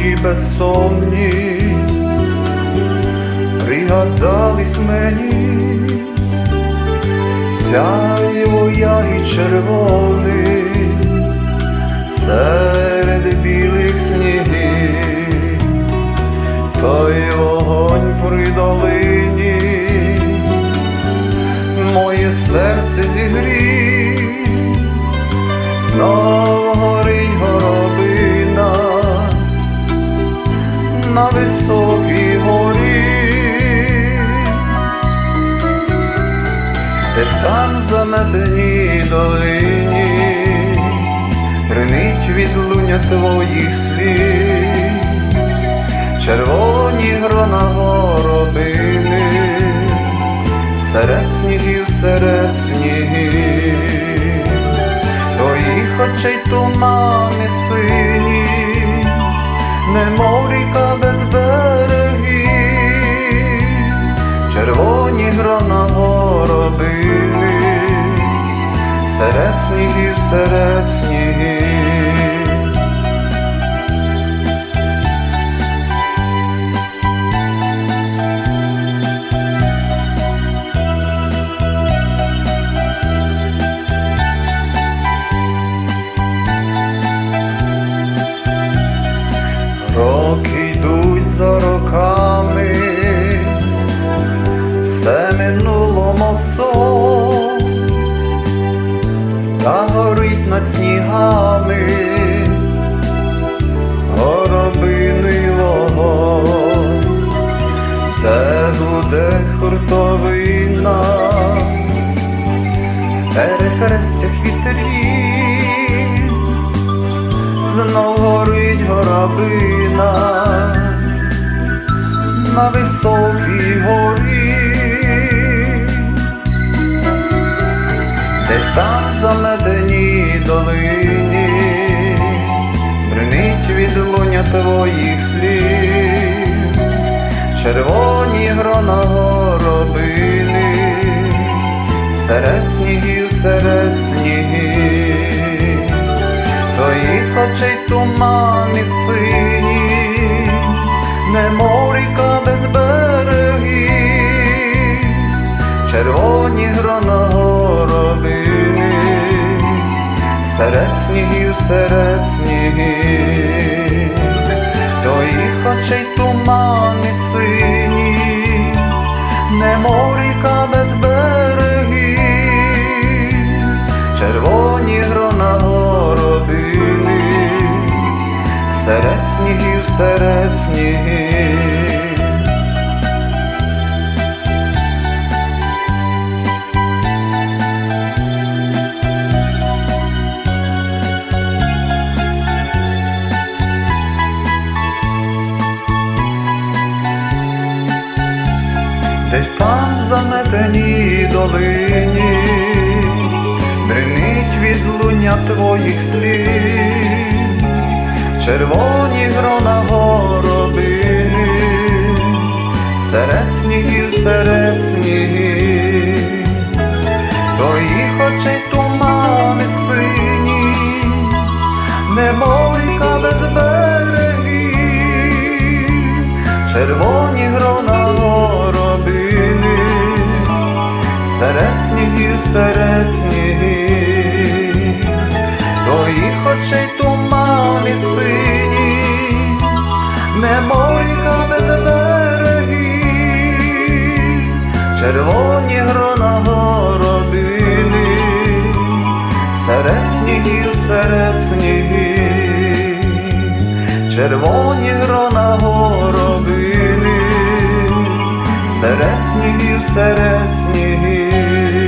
ночі безсонні, пригадались мені, сяйво я і червоний серед білих снігів, той вогонь при долині, моє серце зігрів, заметеній долині, бринить від луня твоїх слів, червоні грона горобини, серед снігів, серед снігів, твоїх очей тумани серед снігів, серед снігів. Та горить над снігами, горобиний вогонь, де гуде хуртовина, в перехрестях вітрів знов горить горобина там в заметеній долині, бринить відлуння твоїх слів, червоні грона горобини, серед снігів, серед снігів. Твоїх очей тумани сині, серед снігів, серед снігів, твоїх очей тумани сині, немов ріка без берегів, червоні грона горобини, серед снігів, серед снігів. Заметеній долині. Бринить відлуння твоїх слів, червоні грона горобини, серед снігів, серед снігів, твоїх очей тумани сині, немов ріка без берегів, червоні серед снігів, серед снігів, твоїх очей тумани сині, немов ріка без берегів, червоні грона горобини, серед снігів, серед снігів, червоні грона горобини, серед снігів, серед снігів.